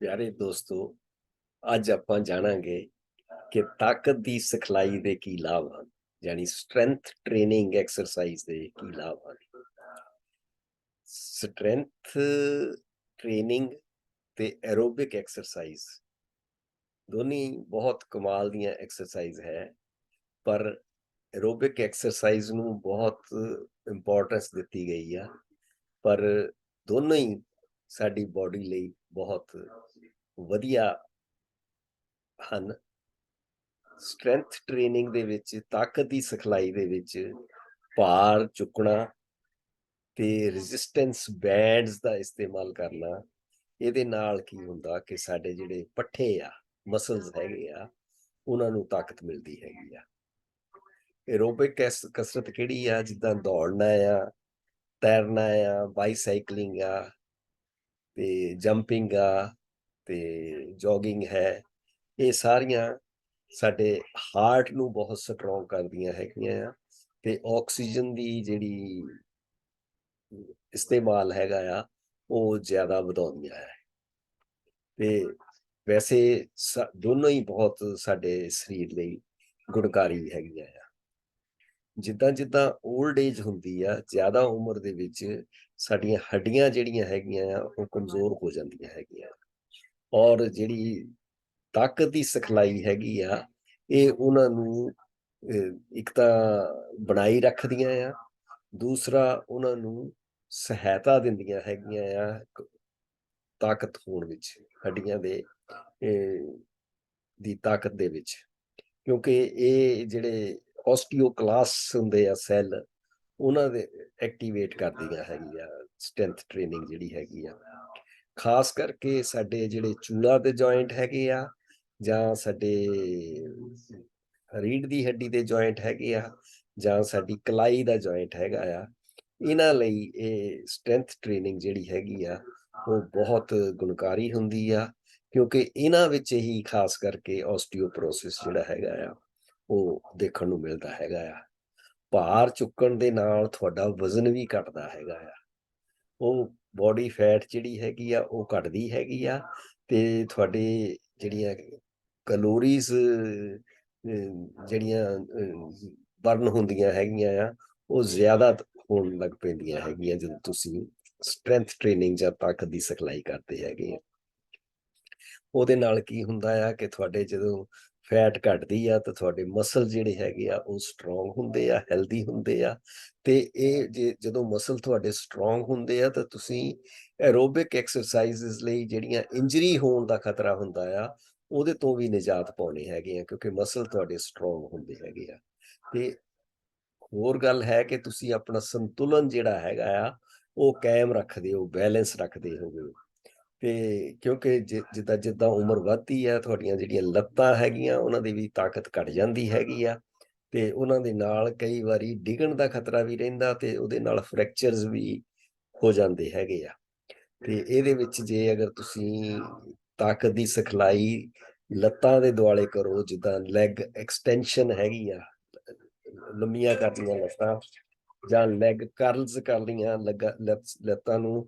ਪਿਆਰੇ ਦੋਸਤੋ, ਅੱਜ ਆਪਾਂ ਜਾਣਾਂਗੇ ਕਿ ਤਾਕਤ ਦੀ ਸਿਖਲਾਈ ਦੇ ਕੀ ਲਾਭ ਹਨ, ਯਾਨੀ ਸਟਰੈਂਥ ਟ੍ਰੇਨਿੰਗ ਐਕਸਰਸਾਈਜ਼ ਦੇ ਕੀ ਲਾਭ ਹਨ। ਸਟਰੈਂਥ ਟ੍ਰੇਨਿੰਗ ਤੇ ਐਰੋਬਿਕ ਐਕਸਰਸਾਈਜ਼ ਦੋਨੀ ਬਹੁਤ ਕਮਾਲ ਦੀਆਂ ਐਕਸਰਸਾਈਜ਼ ਹੈ, ਪਰ ਐਰੋਬਿਕ ਐਕਸਰਸਾਈਜ਼ ਨੂੰ ਬਹੁਤ ਇੰਪੋਰਟੈਂਸ ਦਿੱਤੀ ਗਈ ਆ, ਪਰ ਦੋਨੋਂ ਹੀ ਸਾਡੀ ਬਾਡੀ ਲਈ ਬਹੁਤ ਵਧੀਆ ਹਨ। ਸਟਰੈਂਥ ਟ੍ਰੇਨਿੰਗ ਦੇ ਵਿੱਚ ਤਾਕਤ ਦੀ ਸਿਖਲਾਈ ਦੇ ਵਿੱਚ ਭਾਰ ਚੁੱਕਣਾ ਤੇ ਰੈਜ਼ਿਸਟੈਂਸ ਬੈਂਡਸ ਦਾ ਇਸਤੇਮਾਲ ਕਰਨਾ, ਇਹਦੇ ਨਾਲ ਕੀ ਹੁੰਦਾ ਕਿ ਸਾਡੇ ਜਿਹੜੇ ਪੱਠੇ ਆ ਮਸਲਸ ਹੈਗੇ ਆ, ਉਹਨਾਂ ਨੂੰ ਤਾਕਤ ਮਿਲਦੀ ਹੈਗੀ ਆ। ਐਰੋਬਿਕ ਕਸਰਤ ਕਿਹੜੀ ਆ? ਜਿੱਦਾਂ ਦੌੜਨਾ ਆ, ਤੈਰਨਾ ਆ ਬਾਈਸਾਈਕਲਿੰਗ ਆ ਤੇ ਜੰਪਿੰਗ ਆ ਤੇ ਜੋਗਿੰਗ ਹੈ, ਇਹ ਸਾਰੀਆਂ ਸਾਡੇ ਹਾਰਟ ਨੂੰ ਬਹੁਤ ਸਟਰੋਂਗ ਕਰਦੀਆਂ ਹੈਗੀਆਂ ਆ ਤੇ ਆਕਸੀਜਨ ਦੀ ਜਿਹੜੀ ਇਸਤੇਮਾਲ ਹੈਗਾ ਆ, ਉਹ ਜ਼ਿਆਦਾ ਵਧਾਉਂਦੀਆਂ ਹੈ। ਤੇ ਵੈਸੇ ਦੋਨੋਂ ਹੀ ਬਹੁਤ ਸਾਡੇ ਸਰੀਰ ਲਈ ਗੁਣਕਾਰੀ ਹੈਗੀਆਂ ਆ। ਜਿੱਦਾਂ ਜਿੱਦਾਂ 올ਡ ਏਜ ਹੁੰਦੀ ਆ, ਜ਼ਿਆਦਾ ਉਮਰ ਦੇ ਵਿੱਚ ਸਾਡੀਆਂ ਹੱਡੀਆਂ ਜਿਹੜੀਆਂ ਹੈਗੀਆਂ ਆ, ਉਹ ਕਮਜ਼ੋਰ ਹੋ ਜਾਂਦੀਆਂ ਹੈਗੀਆਂ। ਔਰ ਜਿਹੜੀ ਤਾਕਤ ਦੀ ਸਿਖਲਾਈ ਹੈਗੀ ਆ, ਇਹ ਉਹਨਾਂ ਨੂੰ ਇੱਕ ਤਾਂ ਬਣਾਈ ਰੱਖਦੀਆਂ ਆ, ਦੂਸਰਾ ਉਹਨਾਂ ਨੂੰ ਸਹਾਇਤਾ ਦਿੰਦੀਆਂ ਹੈਗੀਆਂ ਆ ਤਾਕਤ ਹੋਣ ਵਿੱਚ, ਹੱਡੀਆਂ ਦੇ ਦੀ ਤਾਕਤ ਦੇ ਵਿੱਚ। ਕਿਉਂਕਿ ਇਹ ਜਿਹੜੇ ਆਸਟੀਓਕਲਾਸ ਹੁੰਦੇ ਆ ਸੈੱਲ, ਉਹਨਾਂ ਦੇ ਐਕਟੀਵੇਟ ਕਰਦੀਆਂ ਹੈਗੀਆਂ ਸਟਰੈਂਥ ਟ੍ਰੇਨਿੰਗ ਜਿਹੜੀ ਹੈਗੀ ਆ। ਖਾਸ ਕਰਕੇ ਸਾਡੇ ਜਿਹੜੇ ਚੂਲਾ ਦੇ ਜੁਆਇੰਟ ਹੈਗੇ ਆ ਜਾਂ ਸਾਡੇ ਰੀੜ ਦੀ ਹੱਡੀ ਦੇ ਜੁਆਇੰਟ ਹੈਗੇ ਆ ਜਾਂ ਸਾਡੀ ਕਲਾਈ ਦਾ ਜੁਆਇੰਟ ਹੈਗਾ ਆ ਇਹਨਾਂ ਲਈ ਇਹ ਸਟਰੈਂਥ ਟ੍ਰੇਨਿੰਗ ਜਿਹੜੀ ਹੈਗੀ ਆ ਉਹ ਬਹੁਤ ਗੁਣਕਾਰੀ ਹੁੰਦੀ ਆ ਕਿਉਂਕਿ ਇਹਨਾਂ ਵਿੱਚ ਹੀ ਖਾਸ ਕਰਕੇ ਆਸਟੀਓਪਰੋਸਿਸ ਜਿਹੜਾ ਹੈਗਾ ਆ ਉਹ ਦੇਖਣ ਨੂੰ ਮਿਲਦਾ ਹੈਗਾ ਆ। ਭਾਰ ਚੁੱਕਣ ਦੇ ਨਾਲ ਤੁਹਾਡਾ ਵਜ਼ਨ ਵੀ ਘਟਦਾ ਹੈਗਾ ਆ। ਉਹ ਬਾਡੀ ਫੈਟ ਜਿਹੜੀ ਹੈਗੀ ਆ, ਉਹ ਘਟਦੀ ਹੈਗੀ ਆ ਤੇ ਤੁਹਾਡੇ ਜਿਹੜੀਆਂ ਕੈਲੋਰੀਜ਼ ਜਿਹੜੀਆਂ ਬਰਨ ਹੁੰਦੀਆਂ ਹੈਗੀਆਂ ਆ, ਉਹ ਜ਼ਿਆਦਾ ਹੋਣ ਲੱਗ ਪੈਂਦੀਆਂ ਹੈਗੀਆਂ ਜਦੋਂ ਤੁਸੀਂ ਸਟਰੈਂਥ ਟ੍ਰੇਨਿੰਗ ਜਾਂ ਤਾਕਤ ਦੀ ਸਿਖਲਾਈ ਕਰਦੇ ਹੈਗੇ ਆ। ਉਹਦੇ ਨਾਲ ਕੀ ਹੁੰਦਾ ਆ ਕਿ ਤੁਹਾਡੇ ਜਦੋਂ ਫੈਟ ਘਟਦੀ ਆ ਤਾਂ ਤੁਹਾਡੇ ਮਸਲ ਜਿਹੜੇ ਹੈਗੇ ਆ ਉਹ ਸਟਰੋਂਗ ਹੁੰਦੇ ਆ ਹੈਲਦੀ ਹੁੰਦੇ ਆ ਤੇ ਇਹ ਜੇ ਜਦੋਂ ਮਸਲ ਤੁਹਾਡੇ ਸਟਰੋਂਗ ਹੁੰਦੇ ਆ ਤਾਂ ਤੁਸੀਂ ਐਰੋਬਿਕ ਐਕਸਰਸਾਈਜ਼ਸ ਲਈ ਜਿਹੜੀਆਂ ਇੰਜਰੀ ਹੋਣ ਦਾ ਖਤਰਾ ਹੁੰਦਾ ਆ, ਉਹਦੇ ਤੋਂ ਵੀ ਨਿਜਾਤ ਪਾਉਣੀ ਹੈਗੀ ਆ ਕਿਉਂਕਿ ਮਸਲ ਤੁਹਾਡੇ ਸਟਰੋਂਗ ਹੁੰਦੇ ਹੈਗੇ ਆ। ਤੇ ਹੋਰ ਗੱਲ ਹੈ ਕਿ ਤੁਸੀਂ ਆਪਣਾ ਸੰਤੁਲਨ ਜਿਹੜਾ ਹੈਗਾ ਆ, ਉਹ ਕਾਇਮ ਰੱਖਦੇ ਹੋ ਬੈਲੈਂਸ ਰੱਖਦੇ ਹੋਗੇ ਤੇ ਕਿਉਂਕਿ ਜਿੱਦਾਂ ਜਿੱਦਾਂ ਉਮਰ ਵੱਧਦੀ ਆ, ਤੁਹਾਡੀਆਂ ਜਿਹੜੀਆਂ ਲੱਤਾਂ ਹੈਗੀਆਂ, ਉਹਨਾਂ ਦੀ ਵੀ ਤਾਕਤ ਘਟ ਜਾਂਦੀ ਹੈਗੀ ਆ। ਤੇ ਉਹਨਾਂ ਦੇ ਨਾਲ ਕਈ ਵਾਰੀ ਡਿਗਣ ਦਾ ਖਤਰਾ ਵੀ ਰਹਿੰਦਾ ਤੇ ਉਹਦੇ ਨਾਲ ਫ੍ਰੈਕਚਰਸ ਵੀ ਹੋ ਜਾਂਦੇ ਹੈਗੇ ਆ। ਤੇ ਇਹਦੇ ਵਿੱਚ ਜੇ ਅਗਰ ਤੁਸੀਂ ਤਾਕਤ ਦੀ ਸਿਖਲਾਈ ਲੱਤਾਂ ਦੇ ਦੁਆਲੇ ਕਰੋ, ਜਿੱਦਾਂ ਲੈਗ ਐਕਸਟੈਂਸ਼ਨ ਹੈਗੀ ਆ, ਲੰਮੀਆਂ ਕਰਦੀਆਂ ਲੱਤਾਂ ਜਾਂ ਲੈਗ ਕਰਲਸ ਕਰ ਲੀਆਂ ਲੱਤਾਂ ਨੂੰ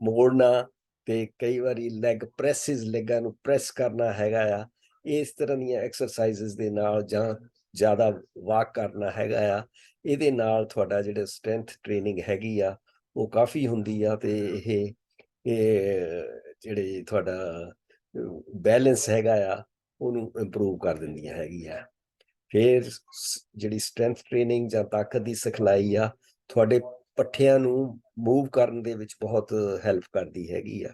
ਮੋੜਨਾ ਤੇ ਕਈ ਵਾਰੀ ਲੈਗ ਪ੍ਰੈਸਿਸ ਲੈਗਾਂ ਨੂੰ ਪ੍ਰੈਸ ਕਰਨਾ ਹੈਗਾ ਆ। ਇਸ ਤਰ੍ਹਾਂ ਦੀਆਂ ਐਕਸਰਸਾਈਜ਼ਸ ਦੇ ਨਾਲ ਜਾਂ ਜ਼ਿਆਦਾ ਵਾਕ ਕਰਨਾ ਹੈਗਾ ਆ। ਇਹਦੇ ਨਾਲ ਤੁਹਾਡਾ ਜਿਹੜਾ ਸਟਰੈਂਥ ਟ੍ਰੇਨਿੰਗ ਹੈਗੀ ਆ, ਉਹ ਕਾਫੀ ਹੁੰਦੀ ਆ ਤੇ ਇਹ ਇਹ ਜਿਹੜੇ ਤੁਹਾਡਾ ਬੈਲੈਂਸ ਹੈਗਾ ਆ, ਉਹਨੂੰ ਇੰਪਰੂਵ ਕਰ ਦਿੰਦੀਆਂ ਹੈਗੀਆਂ। ਫਿਰ ਜਿਹੜੀ ਸਟਰੈਂਥ ਟ੍ਰੇਨਿੰਗ ਜਾਂ ਤਾਕਤ ਦੀ ਸਿਖਲਾਈ ਆ, ਤੁਹਾਡੇ ਪੱਠਿਆਂ ਨੂੰ ਮੂਵ ਕਰਨ ਦੇ ਵਿੱਚ ਬਹੁਤ ਹੈਲਪ ਕਰਦੀ ਹੈਗੀ ਆ।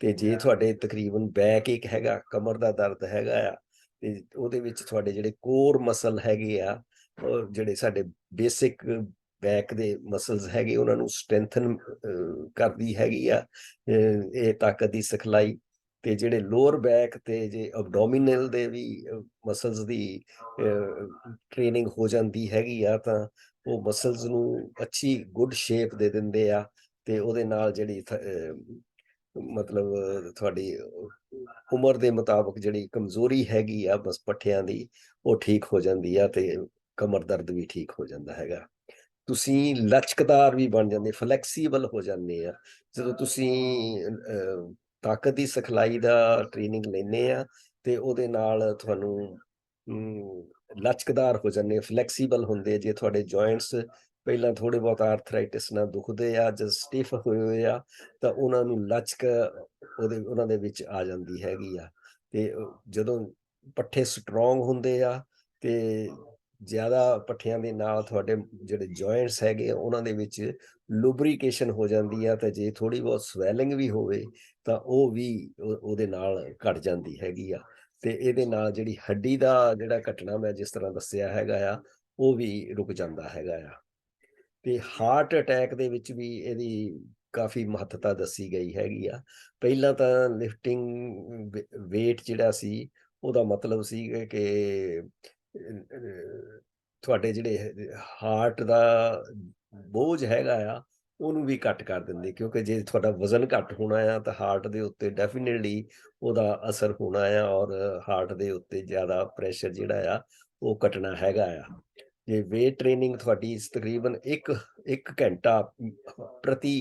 ਤੇ ਜੇ ਤੁਹਾਡੇ ਤਕਰੀਬਨ ਬੈਕ ਇੱਕ ਹੈਗਾ ਕਮਰ ਦਾ ਦਰਦ ਹੈਗਾ ਆ ਤੇ ਉਹਦੇ ਵਿੱਚ ਤੁਹਾਡੇ ਜਿਹੜੇ ਕੋਰ ਮਸਲ ਹੈਗੇ ਆ ਉਹ ਜਿਹੜੇ ਸਾਡੇ ਬੇਸਿਕ ਬੈਕ ਦੇ ਮਸਲਸ ਹੈਗੇ ਉਹਨਾਂ ਨੂੰ ਸਟਰੈਂਥਨ ਕਰਦੀ ਹੈਗੀ ਆ ਇਹ ਤਾਕਤ ਦੀ ਸਿਖਲਾਈ। ਤੇ ਜਿਹੜੇ ਲੋਅਰ ਬੈਕ ਤੇ ਜੇ ਐਬਡੋਮੀਨਲ ਦੇ ਵੀ ਮਸਲਸ ਦੀ ਟ੍ਰੇਨਿੰਗ ਹੋ ਜਾਂਦੀ ਹੈਗੀ ਆ ਤਾਂ ਉਹ ਮਸਲਸ ਨੂੰ ਅੱਛੀ ਗੁੱਡ ਸ਼ੇਪ ਦੇ ਦਿੰਦੇ ਆ ਤੇ ਉਹਦੇ ਨਾਲ ਜਿਹੜੀ ਮਤਲਬ ਤੁਹਾਡੀ ਉਮਰ ਦੇ ਮੁਤਾਬਕ ਜਿਹੜੀ ਕਮਜ਼ੋਰੀ ਹੈਗੀ ਆ ਬਸ ਪੱਠਿਆਂ ਦੀ, ਉਹ ਠੀਕ ਹੋ ਜਾਂਦੀ ਆ ਤੇ ਕਮਰ ਦਰਦ ਵੀ ਠੀਕ ਹੋ ਜਾਂਦਾ ਹੈਗਾ। ਤੁਸੀਂ ਲਚਕਦਾਰ ਵੀ ਬਣ ਜਾਂਦੇ ਫਲੈਕਸੀਬਲ ਹੋ ਜਾਂਦੇ ਆ। ਜਦੋਂ ਤੁਸੀਂ ਤਾਕਤ ਦੀ ਸਿਖਲਾਈ ਦਾ ਟ੍ਰੇਨਿੰਗ ਲੈਂਦੇ ਆ ਤੇ ਉਹਦੇ ਨਾਲ ਤੁਹਾਨੂੰ ਲਚਕਦਾਰ ਹੋ ਜਾਂਦੇ ਫਲੈਕਸੀਬਲ ਹੁੰਦੇ ਜੇ ਤੁਹਾਡੇ ਜੁਆਇੰਟਸ ਪਹਿਲਾਂ ਥੋੜੇ ਬਹੁਤ ਆਰਥਰਾਈਟਿਸ ਨਾਲ ਦੁਖਦੇ ਆ ਜਾਂ ਸਟਿਫ ਹੋਏ ਹੋਏ ਆ ਤਾਂ ਉਹਨਾਂ ਨੂੰ ਲਚਕ ਉਹਦੇ ਉਹਨਾਂ ਦੇ ਵਿੱਚ ਆ ਜਾਂਦੀ ਹੈਗੀ ਆ। ਤੇ ਜਦੋਂ ਪੱਠੇ ਸਟਰੋਂਗ ਹੁੰਦੇ ਆ ਤੇ ਜ਼ਿਆਦਾ ਪੱਠਿਆਂ ਦੇ ਨਾਲ ਤੁਹਾਡੇ ਜਿਹੜੇ ਜੁਆਇੰਟਸ ਹੈਗੇ ਆ, ਉਹਨਾਂ ਦੇ ਵਿੱਚ ਲੁਬਰੀਕੇਸ਼ਨ ਹੋ ਜਾਂਦੀ ਆ ਤਾਂ ਜੇ ਥੋੜੀ ਬਹੁਤ ਸਵੈਲਿੰਗ ਵੀ ਹੋਵੇ ਤਾਂ ਉਹ ਵੀ ਉਹਦੇ ਨਾਲ ਘਟ ਜਾਂਦੀ ਹੈਗੀ ਆ। ਤੇ ਇਹਦੇ ਨਾਲ ਜਿਹੜੀ ਹੱਡੀ ਦਾ ਜਿਹੜਾ ਘਟਣਾ ਮੈਂ ਜਿਸ ਤਰ੍ਹਾਂ ਦੱਸਿਆ ਹੈਗਾ ਆ, ਉਹ ਵੀ ਰੁਕ ਜਾਂਦਾ ਹੈਗਾ ਆ। ਤੇ ਹਾਰਟ ਅਟੈਕ ਦੇ ਵਿੱਚ ਵੀ ਇਹਦੀ ਕਾਫੀ ਮਹੱਤਤਾ ਦੱਸੀ ਗਈ ਹੈਗੀ ਆ। ਪਹਿਲਾਂ ਤਾਂ ਲਿਫਟਿੰਗ weight ਜਿਹੜਾ ਸੀ, ਉਹਦਾ ਮਤਲਬ ਸੀ ਕਿ ਤੁਹਾਡੇ ਜਿਹੜੇ ਹਾਰਟ ਦਾ ਬੋਝ ਹੈਗਾ ਆ ਉਹਨੂੰ ਵੀ ਘੱਟ ਕਰ ਦਿੰਦੇ, ਕਿਉਂਕਿ ਜੇ ਤੁਹਾਡਾ ਵਜ਼ਨ ਘੱਟ ਹੋਣਾ ਆ, ਤਾਂ ਹਾਰਟ ਦੇ ਉੱਤੇ ਡੈਫੀਨਿਟਲੀ ਉਹਦਾ ਅਸਰ ਹੋਣਾ ਆ ਔਰ ਹਾਰਟ ਦੇ ਉੱਤੇ ਜ਼ਿਆਦਾ ਪ੍ਰੈਸ਼ਰ ਜਿਹੜਾ ਆ, ਉਹ ਘਟਣਾ ਹੈਗਾ ਆ। ਜੇ weight ਟ੍ਰੇਨਿੰਗ ਤੁਹਾਡੀ ਤਕਰੀਬਨ 1 1 ਘੰਟਾ ਪ੍ਰਤੀ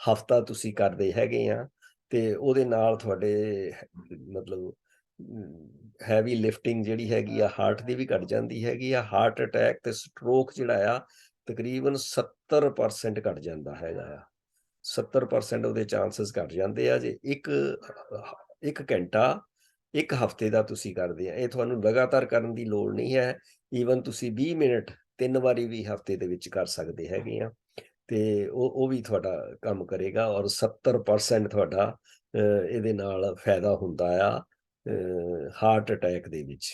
ਹਫਤਾ ਤੁਸੀਂ ਕਰਦੇ ਹੈਗੇ ਆ, ਤੇ ਉਹਦੇ ਨਾਲ ਤੁਹਾਡੇ ਮਤਲਬ ਹੈਵੀ ਲਿਫਟਿੰਗ ਜਿਹੜੀ ਹੈਗੀ ਆ ਹਾਰਟ ਦੀ ਵੀ ਘਟ ਜਾਂਦੀ ਹੈਗੀ ਆ ਹਾਰਟ ਅਟੈਕ ਤੇ ਸਟ੍ਰੋਕ ਜਿਹੜਾ ਆ ਤਕਰੀਬਨ 70% ਘਟ ਜਾਂਦਾ ਹੈਗਾ। ਆ 70% ਉਹਦੇ ਚਾਂਸਸ ਘਟ ਜਾਂਦੇ ਆ ਜੇ ਇੱਕ ਇੱਕ ਘੰਟਾ, ਇੱਕ ਹਫ਼ਤੇ ਦਾ ਤੁਸੀਂ ਕਰਦੇ ਆ। ਇਹ ਤੁਹਾਨੂੰ ਲਗਾਤਾਰ ਕਰਨ ਦੀ ਲੋੜ ਨਹੀਂ ਹੈ। ਈਵਨ ਤੁਸੀਂ 20 ਮਿੰਟ, ਤਿੰਨ ਵਾਰੀ ਵੀ ਹਫ਼ਤੇ ਦੇ ਵਿੱਚ ਕਰ ਸਕਦੇ ਹੈਗੇ ਆ। ਤੇ ਉਹ ਉਹ ਵੀ ਤੁਹਾਡਾ ਕੰਮ ਕਰੇਗਾ ਔਰ 70% ਤੁਹਾਡਾ ਇਹਦੇ ਨਾਲ ਫਾਇਦਾ ਹੁੰਦਾ ਆ ਹਾਰਟ ਅਟੈਕ ਦੇ ਵਿੱਚ।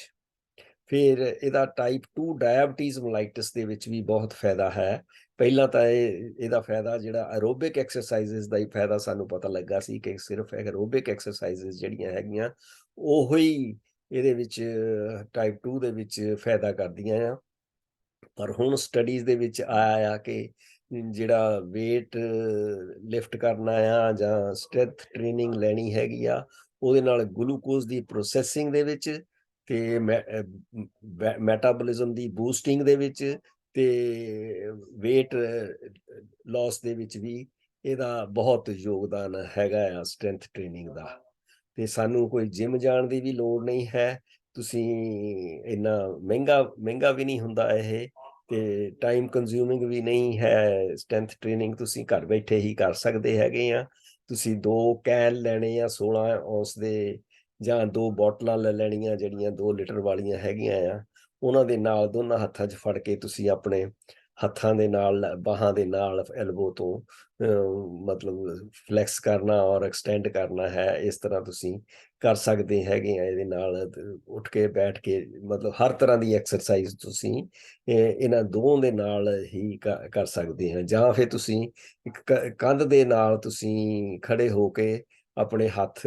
ਫਿਰ ਇਹਦਾ ਟਾਈਪ 2 ਡਾਇਬੀਟੀਜ਼ ਮਲਾਈਟਿਸ ਦੇ ਵਿੱਚ ਵੀ ਬਹੁਤ ਫਾਇਦਾ ਹੈ। ਪਹਿਲਾਂ ਤਾਂ ਇਹ, ਇਹਦਾ ਫਾਇਦਾ ਜਿਹੜਾ ਐਰੋਬਿਕ ਐਕਸਰਸਾਈਜ਼ਸ ਦਾ ਹੀ ਫਾਇਦਾ ਸਾਨੂੰ ਪਤਾ ਲੱਗਾ ਸੀ ਕਿ ਸਿਰਫ ਐਰੋਬਿਕ ਐਕਸਰਸਾਈਜ਼ਸ ਜਿਹੜੀਆਂ ਹੈਗੀਆਂ, ਉਹੋ ਹੀ ਇਹਦੇ ਵਿੱਚ ਟਾਈਪ 2 ਦੇ ਵਿੱਚ ਫਾਇਦਾ ਕਰਦੀਆਂ ਆ। ਪਰ ਹੁਣ ਸਟੱਡੀਜ਼ ਦੇ ਵਿੱਚ ਆਇਆ ਆ ਕਿ ਜਿਹੜਾ weight ਲਿਫਟ ਕਰਨਾ ਆ ਜਾਂ ਸਟਰੈਂਥ ਟ੍ਰੇਨਿੰਗ ਲੈਣੀ ਹੈਗੀ ਆ, ਉਹਦੇ ਨਾਲ ਗਲੂਕੋਜ਼ ਦੀ ਪ੍ਰੋਸੈਸਿੰਗ ਦੇ ਵਿੱਚ ਤੇ ਮੈਟਾਬੋਲਿਜ਼ਮ ਦੀ ਬੂਸਟਿੰਗ ਦੇ ਵਿੱਚ ਤੇ weight ਲਾਸ ਦੇ ਵਿੱਚ ਵੀ ਇਹਦਾ ਬਹੁਤ ਯੋਗਦਾਨ ਹੈਗਾ ਆ ਸਟਰੈਂਥ ਟ੍ਰੇਨਿੰਗ ਦਾ। ਤੇ ਸਾਨੂੰ ਕੋਈ ਜਿਮ ਜਾਣ ਦੀ ਵੀ ਲੋੜ ਨਹੀਂ ਹੈ। ਤੁਸੀਂ ਇੰਨਾ ਮਹਿੰਗਾ ਮਹਿੰਗਾ ਵੀ ਨਹੀਂ ਹੁੰਦਾ ਇਹ। ਤੇ ਟਾਈਮ ਕੰਜ਼ਿਊਮਿੰਗ ਵੀ ਨਹੀਂ ਹੈ। ਸਟਰੈਂਥ ਟ੍ਰੇਨਿੰਗ ਤੁਸੀਂ ਘਰ ਬੈਠੇ ਹੀ ਕਰ ਸਕਦੇ ਹੈਗੇ ਆ। ਤੁਸੀਂ ਦੋ ਕੈਨ ਲੈਣੇ ਆ 16 ਔਂਸ ਦੇ ਜਾਂ ਦੋ ਬੋਟਲਾਂ ਲੈ ਲੈਣੀਆਂ, ਜਿਹੜੀਆਂ 2 ਲੀਟਰ ਵਾਲੀਆਂ ਹੈਗੀਆਂ ਆ, ਉਹਨਾਂ ਦੇ ਨਾਲ, ਦੋਨਾਂ ਹੱਥਾਂ 'ਚ ਫੜ ਕੇ ਤੁਸੀਂ ਆਪਣੇ ਹੱਥਾਂ ਦੇ ਨਾਲ, ਬਾਹਾਂ ਦੇ ਨਾਲ ਐਲਬੋ ਤੋਂ ਮਤਲਬ ਫਲੈਕਸ ਕਰਨਾ ਔਰ ਐਕਸਟੈਂਡ ਕਰਨਾ ਹੈ, ਇਸ ਤਰ੍ਹਾਂ ਤੁਸੀਂ ਕਰ ਸਕਦੇ ਹੈਗੇ ਆ ਇਹਦੇ ਨਾਲ ਉੱਠ ਕੇ ਬੈਠ ਕੇ, ਮਤਲਬ ਹਰ ਤਰ੍ਹਾਂ ਦੀ ਐਕਸਰਸਾਈਜ਼ ਤੁਸੀਂ ਇਹਨਾਂ ਦੋਵਾਂ ਦੇ ਨਾਲ ਹੀ ਕ- ਕਰ ਸਕਦੇ ਹਾਂ ਜਾਂ ਫਿਰ ਤੁਸੀਂ ਇੱਕ ਕੰਧ ਦੇ ਨਾਲ ਤੁਸੀਂ ਖੜੇ ਹੋ ਕੇ ਆਪਣੇ ਹੱਥ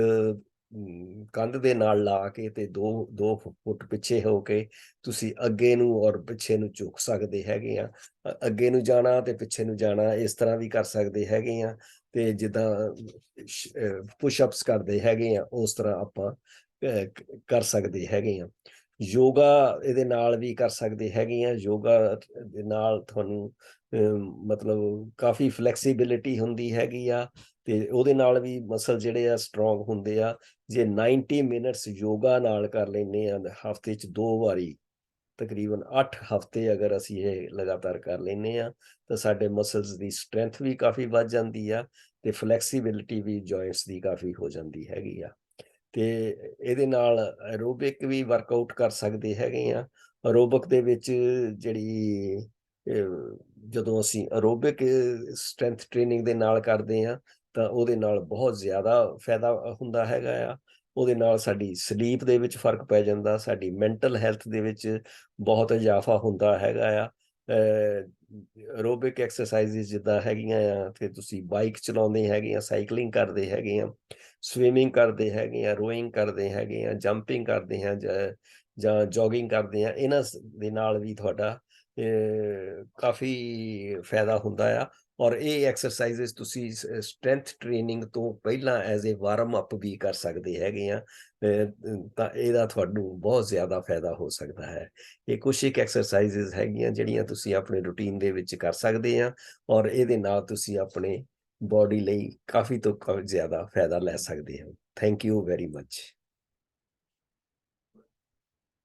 ਕੰਧ ਦੇ ਨਾਲ ਲਾ ਕੇ ਤੇ ਦੋ ਦੋ ਫੁੱਟ ਪਿੱਛੇ ਹੋ ਕੇ ਤੁਸੀਂ ਅੱਗੇ ਨੂੰ ਔਰ ਪਿੱਛੇ ਨੂੰ ਝੁਕ ਸਕਦੇ ਹੈਗੇ ਆ। ਅੱਗੇ ਨੂੰ ਜਾਣਾ ਤੇ ਪਿੱਛੇ ਨੂੰ ਜਾਣਾ ਇਸ ਤਰ੍ਹਾਂ ਵੀ ਕਰ ਸਕਦੇ ਹੈਗੇ ਆ ਤੇ ਜਿੱਦਾਂ ਪੁਸ਼ ਅਪਸ ਕਰਦੇ ਹੈਗੇ ਆ ਉਸ ਤਰ੍ਹਾਂ ਆਪਾਂ ਅਹ, ਕਰ ਸਕਦੇ ਹੈਗੇ ਆ। ਯੋਗਾ ਇਹਦੇ ਨਾਲ ਵੀ ਕਰ ਸਕਦੇ ਹੈਗੇ ਆ ਯੋਗਾ ਦੇ ਨਾਲ ਤੁਹਾਨੂੰ ਅਮ, ਮਤਲਬ ਕਾਫੀ ਫਲੈਕਸੀਬਿਲਿਟੀ ਹੁੰਦੀ ਹੈਗੀ ਆ ਤੇ ਉਹਦੇ ਨਾਲ ਵੀ ਮਸਲ ਜਿਹੜੇ ਆ ਸਟਰੋਂਗ ਹੁੰਦੇ ਆ। ਜੇ 90 ਮਿੰਟਸ ਯੋਗਾ ਨਾਲ ਕਰ ਲੈਂਦੇ ਆ ਹਫ਼ਤੇ 'ਚ ਦੋ ਵਾਰੀ ਤਕਰੀਬਨ 8 ਹਫ਼ਤੇ ਅਗਰ ਅਸੀਂ ਇਹ ਲਗਾਤਾਰ ਕਰ ਲੈਂਦੇ ਆ, ਤਾਂ ਸਾਡੇ ਮਸਲਸ ਦੀ ਸਟਰੈਂਥ ਵੀ ਕਾਫੀ ਵੱਧ ਜਾਂਦੀ ਆ ਤੇ ਫਲੈਕਸੀਬਿਲਿਟੀ ਵੀ ਜੁਆਇੰਟਸ ਦੀ ਕਾਫੀ ਹੋ ਜਾਂਦੀ ਹੈਗੀ ਆ। ਤੇ ਇਹਦੇ ਨਾਲ ਐਰੋਬਿਕ ਵੀ ਵਰਕਆਊਟ ਕਰ ਸਕਦੇ ਹੈਗੇ ਆ। ਐਰੋਬਿਕ ਦੇ ਵਿੱਚ ਜਿਹੜੀ ਜਦੋਂ ਅਸੀਂ ਐਰੋਬਿਕ ਸਟਰੈਂਥ ਟ੍ਰੇਨਿੰਗ ਦੇ ਨਾਲ ਕਰਦੇ ਆ ਤਾਂ ਉਹਦੇ ਨਾਲ ਬਹੁਤ ਜ਼ਿਆਦਾ ਫਾਇਦਾ ਹੁੰਦਾ ਹੈਗਾ ਆ। ਉਹਦੇ ਨਾਲ ਸਾਡੀ ਸਲੀਪ ਦੇ ਵਿੱਚ ਫ਼ਰਕ ਪੈ ਜਾਂਦਾ, ਸਾਡੀ ਮੈਂਟਲ ਹੈਲਥ ਦੇ ਵਿੱਚ ਬਹੁਤ ਇਜ਼ਾਫਾ ਹੁੰਦਾ ਹੈਗਾ ਆ। ਐਰੋਬਿਕ ਐਕਸਰਸਾਈਜ਼ਸ ਜਿੱਦਾਂ ਹੈਗੀਆਂ ਆ, ਤੇ ਤੁਸੀਂ ਬਾਈਕ ਚਲਾਉਂਦੇ ਹੈਗੇ ਆ ਸਾਈਕਲਿੰਗ ਕਰਦੇ ਹੈਗੇ ਆ ਸਵਿਮਿੰਗ ਕਰਦੇ ਹੈਗੇ ਆ ਰੋਇੰਗ ਕਰਦੇ ਹੈਗੇ ਆ ਜੰਪਿੰਗ ਕਰਦੇ ਆ, ਜਾਂ- ਜੋਗਿੰਗ ਕਰਦੇ ਆ, ਇਹਨਾਂ ਸ- ਦੇ ਨਾਲ ਵੀ ਤੁਹਾਡਾ ਕਾਫੀ ਫਾਇਦਾ ਹੁੰਦਾ ਆ। ਔਰ ਇਹ ਐਕਸਰਸਾਈਜ਼ਸ ਤੁਸੀਂ ਸਟਰੈਂਥ ਟ੍ਰੇਨਿੰਗ ਤੋਂ ਪਹਿਲਾਂ ਐਜ਼ ਅ ਵਾਰਮ ਅਪ ਵੀ ਕਰ ਸਕਦੇ ਹੈਗੇ ਆ, ਤਾਂ ਇਹਦਾ ਤੁਹਾਨੂੰ ਬਹੁਤ ਜ਼ਿਆਦਾ ਫਾਇਦਾ ਹੋ ਸਕਦਾ ਹੈ। ਇਹ ਕੁਛ ਇੱਕ ਐਕਸਰਸਾਈਜ਼ਸ ਹੈਗੀਆਂ ਜਿਹੜੀਆਂ ਤੁਸੀਂ ਆਪਣੇ ਰੁਟੀਨ ਦੇ ਵਿੱਚ ਕਰ ਸਕਦੇ ਆ ਔਰ ਇਹਦੇ ਨਾਲ ਤੁਸੀਂ ਆਪਣੇ ਬੋਡੀ ਲਈ ਕਾਫੀ ਤੋਂ ਕਾਫੀ ਜ਼ਿਆਦਾ ਫਾਇਦਾ ਲੈ ਸਕਦੇ ਹੋ। Thank you very much